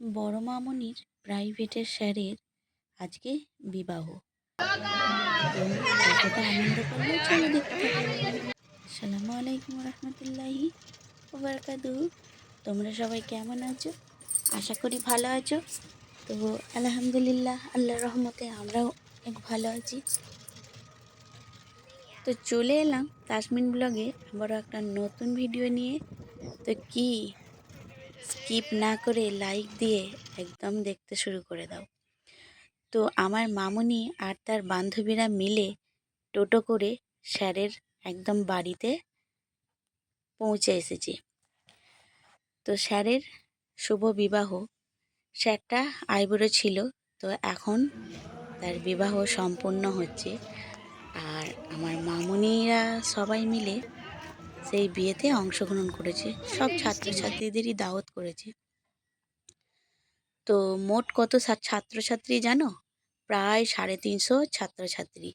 বড় মামনির প্রাইভেটের স্যারের আজকে বিবাহ। আনন্দ করল চলো দেখতে থাকো। আলাইকুম রহমতুল্লাহি ওবরাকাতু তোমরা সবাই কেমন আছো? আশা করি ভালো আছো। তো আলহামদুলিল্লাহ, আল্লাহর রহমতে আমরাও অনেক ভালো আছি। তো চলে এলাম তাসমিন ব্লগে আবারও একটা নতুন ভিডিও নিয়ে। তো কি স্কিপ না করে লাইক দিয়ে একদম দেখতে শুরু করে দাও। তো আমার মামুনি আর তার বান্ধবীরা মিলে টোটো করে স্যারের একদম বাড়িতে পৌঁছে এসেছে। তো স্যারের শুভ বিবাহ, স্যারটা আইবুড়ো ছিল, তো এখন তার বিবাহ সম্পূর্ণ হচ্ছে। আর আমার মামুনিরা সবাই মিলে সেই বিয়েতে অংশগ্রহণ করেছে। সব ছাত্রছাত্রীদেরই দাওয়াত করেছে। তো মোট কত ছাত্রছাত্রী জানো? প্রায় সাড়ে তিনশো ছাত্রছাত্রী।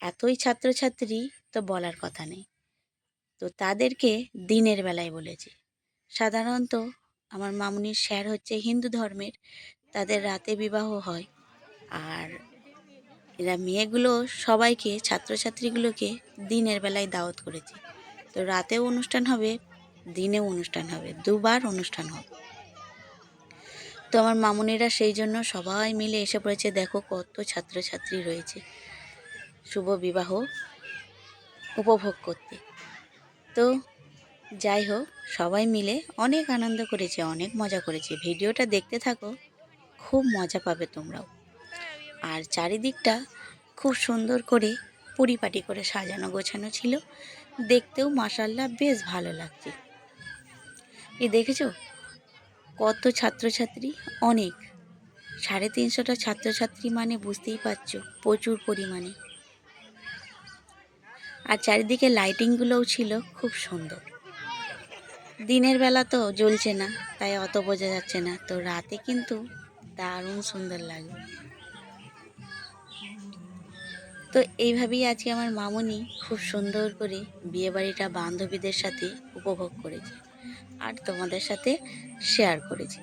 এতই ছাত্রছাত্রী তো বলার কথা নেই। তো তাদেরকে দিনের বেলায় বলেছে। সাধারণত আমার মামুনির স্যার হচ্ছে হিন্দু ধর্মের। তাদের রাতে বিবাহ হয়। আর এরা মেয়েগুলো সবাইকে, ছাত্রছাত্রীগুলোকে দিনের বেলায় দাওয়াত করেছে। তো রাতেও অনুষ্ঠান হবে, দিনেও অনুষ্ঠান হবে, দুবার অনুষ্ঠান হবে। তো আমার মামুনিরা সেই জন্য সবাই মিলে এসে পড়েছে। দেখো কত ছাত্রছাত্রী রয়েছে। শুভ বিবাহ উপভোগ করতে। তো যাই হোক, সবাই মিলে অনেক আনন্দ করেছে, অনেক মজা করেছে। ভিডিওটা দেখতে থাকো, খুব মজা পাবে তোমরাও। আর চারিদিকটা খুব সুন্দর করে পরিপাটি করে সাজানো, গোছানো ছিল। দেখতেও মাসাল্লাহ বেশ ভালো লাগছে। এ দেখেছ? কত ছাত্রছাত্রী? অনেক। সাড়ে তিনশোটা ছাত্রছাত্রী মানে বুঝতেই পারছ, প্রচুর পরিমাণে। আর চারিদিকে লাইটিংগুলোও ছিল, খুব সুন্দর। দিনের বেলা তো জ্বলছে না, তাই অত বোঝা যাচ্ছে না। তো রাতে কিন্তু দারুণ সুন্দর লাগে তো এইভাবেই আজকে আমার মামুনি খুব সুন্দর করে বিয়েবাড়িটা বান্ধবীদের সাথে উপভোগ করেছে আর তোমাদের সাথে শেয়ার করেছে।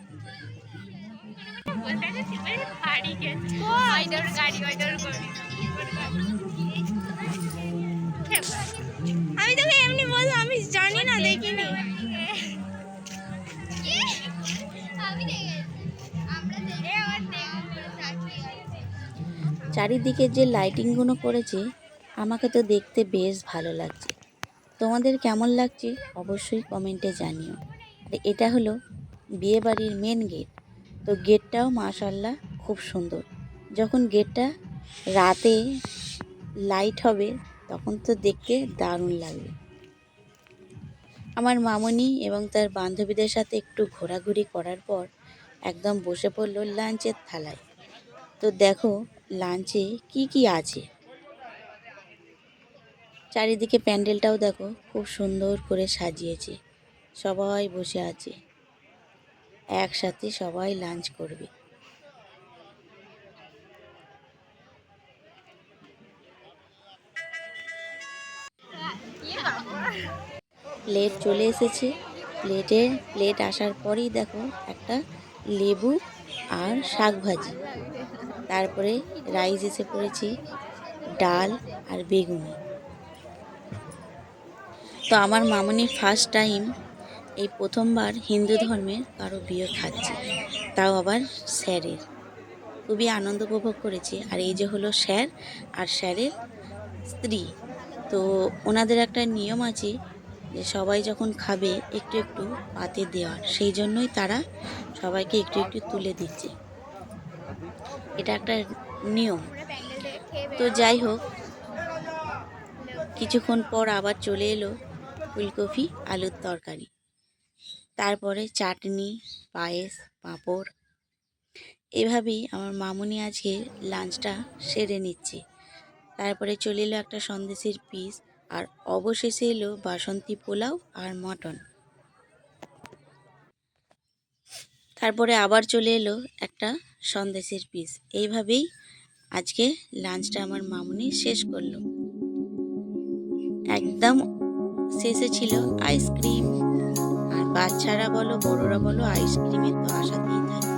আমি তোকে এমনি বললাম আমি জানি না, দেখিনি। চারিদিকে যে লাইটিংগুলো করেছে, আমাকে তো দেখতে বেশ ভালো লাগছে। তোমাদের কেমন লাগছে অবশ্যই কমেন্টে জানিও। এটা হলো বিয়েবাড়ির মেন গেট তো গেটটাও মাশাল্লাহ খুব সুন্দর। যখন গেটটা রাতে লাইট হবে, তখন তো দেখতে দারুণ লাগবে। আমার মামনি এবং তার বান্ধবীদের সাথে একটু ঘোরাঘুরি করার পর একদম বসে পড়ল লাঞ্চের থালায়। তো দেখো লাঞ্চে কি কি আছে? চারিদিকে প্যান্ডেলটাও দেখো, খুব সুন্দর করে সাজিয়েছে। সবাই বসে আছে। একসাথে সবাই লাঞ্চ করবে। প্লেট চলে এসেছে। প্লেটে প্লেট আসার পরেই দেখো একটা লেবু আর শাক ভাজি। তারপরে রাইস এসে পড়েছি ডাল আর বেগুনি। তো আমার মামনি ফার্স্ট টাইম এই প্রথমবার হিন্দু ধর্মের কারও বিয়ে খাচ্ছে, তাও আবার স্যারের। খুবই আনন্দ উপভোগ করেছে। আর এই যে হলো স্যার আর স্যারের স্ত্রী, তো ওনাদের একটা নিয়ম আছে যে সবাই যখন খাবে একটু একটু পাতে দেওয়ার, সেই জন্যই তারা সবাইকে একটু একটু তুলে দিচ্ছে। এটা একটা নিয়ম। তো যাই হোক, কিছুক্ষণ পর আবার চলে এলো ফুলকপি আলুর তরকারি। তারপরে চাটনি, পায়েস, পাঁপড়। এভাবেই আমার মামুনি আজকে লাঞ্চটা সেরে নিচ্ছে। তারপরে চলে এলো একটা সন্দেশের পিস আর অবশেষে এলো বাসন্তী পোলাও আর মটন। তারপরে আবার চলে এলো একটা সন্দেশের পিস। এইভাবেই আজকে লাঞ্চটা আমার মামুনি শেষ করল। একদম শেষে ছিল আইসক্রিম। আর বাচ্চারা বলো, বড়রা বলো, আইসক্রিমের তো আশা এলো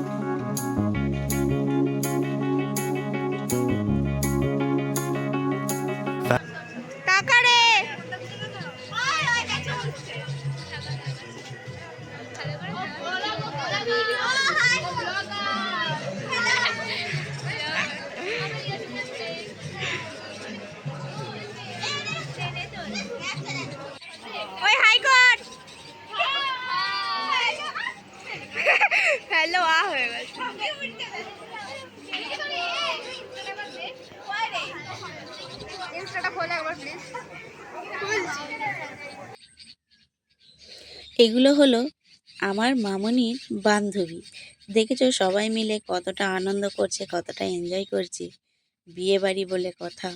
এগুলো হলো আমার মামনির বান্ধবী। দেখেছ? সবাই মিলে কতটা আনন্দ করছে, কতটা এনজয় করছে। বিয়ে বাড়ি বলে কথা।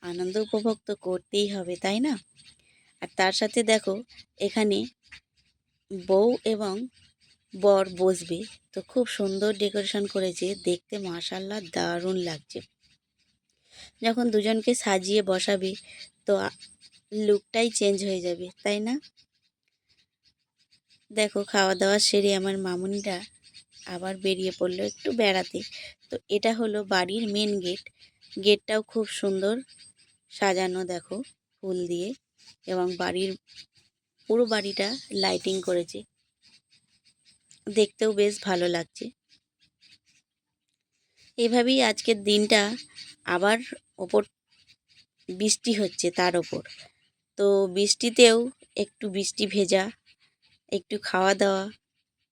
আনন্দ উপভোগ তো করতেই হবে, তাই না? আর তার সাথে দেখো, এখানে বউ এবং বর বসবে। তো খুব সুন্দর ডেকোরেশন করেছে। দেখতে মাশাল্লাহ দারুণ লাগছে। যখন দুজনকে সাজিয়ে বসাবে, তো লুকটাই চেঞ্জ হয়ে যাবে, তাই না? দেখো খাওয়া দাওয়া সেরে আমার মামুনিরা আবার বেরিয়ে পড়ল একটু বেড়াতে। তো এটা হলো বাড়ির মেন গেট গেটটাও খুব সুন্দর সাজানো, দেখো, ফুল দিয়ে এবং বাড়ির পুরো বাড়িটা লাইটিং করেছে। দেখতেও বেশ ভালো লাগছে। এভাবেই আজকের দিনটা আবার ওপর বৃষ্টি হচ্ছে তার ওপর। তো বৃষ্টিতেও একটু বৃষ্টি ভেজা একটু খাওয়া দাওয়া,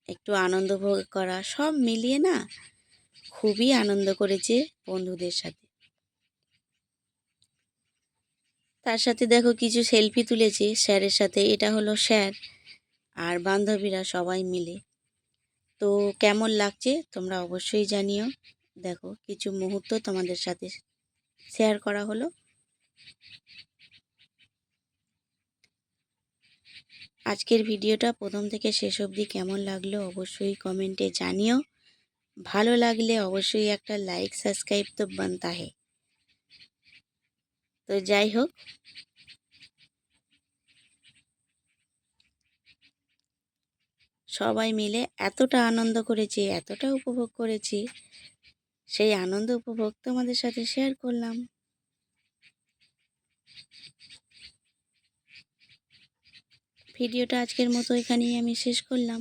একটু আনন্দ ভোগ করা, সব মিলিয়ে না খুবই আনন্দ করেছে বন্ধুদের সাথে। তার সাথে দেখো কিছু সেলফি তুলেছে স্যারের সাথে, এটা হলো স্যার আর বান্ধবীরা সবাই মিলে। তো কেমন লাগছে তোমরা অবশ্যই জানিও। দেখো কিছু মুহূর্ত তোমাদের সাথে শেয়ার করা হলো। আজকের ভিডিওটা প্রথম থেকে শেষ অবধি কেমন লাগল অবশ্যই কমেন্টে জানিও। ভালো লাগলে অবশ্যই একটা লাইক, সাবস্ক্রাইব তো বানতা হে তো যাই হোক। সবাই মিলে এতটা আনন্দ করেছি, এতটা উপভোগ করেছি, সেই আনন্দ উপভোগ তোমাদের সাথে শেয়ার করলাম। ভিডিওটা আজকের মতো এখানেই আমি শেষ করলাম।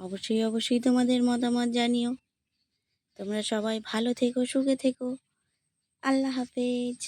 অবশ্যই অবশ্যই তোমাদের মতামত জানিও। তোমরা সবাই ভালো থেকো, সুখে থেকো। আল্লাহ হাফেজ।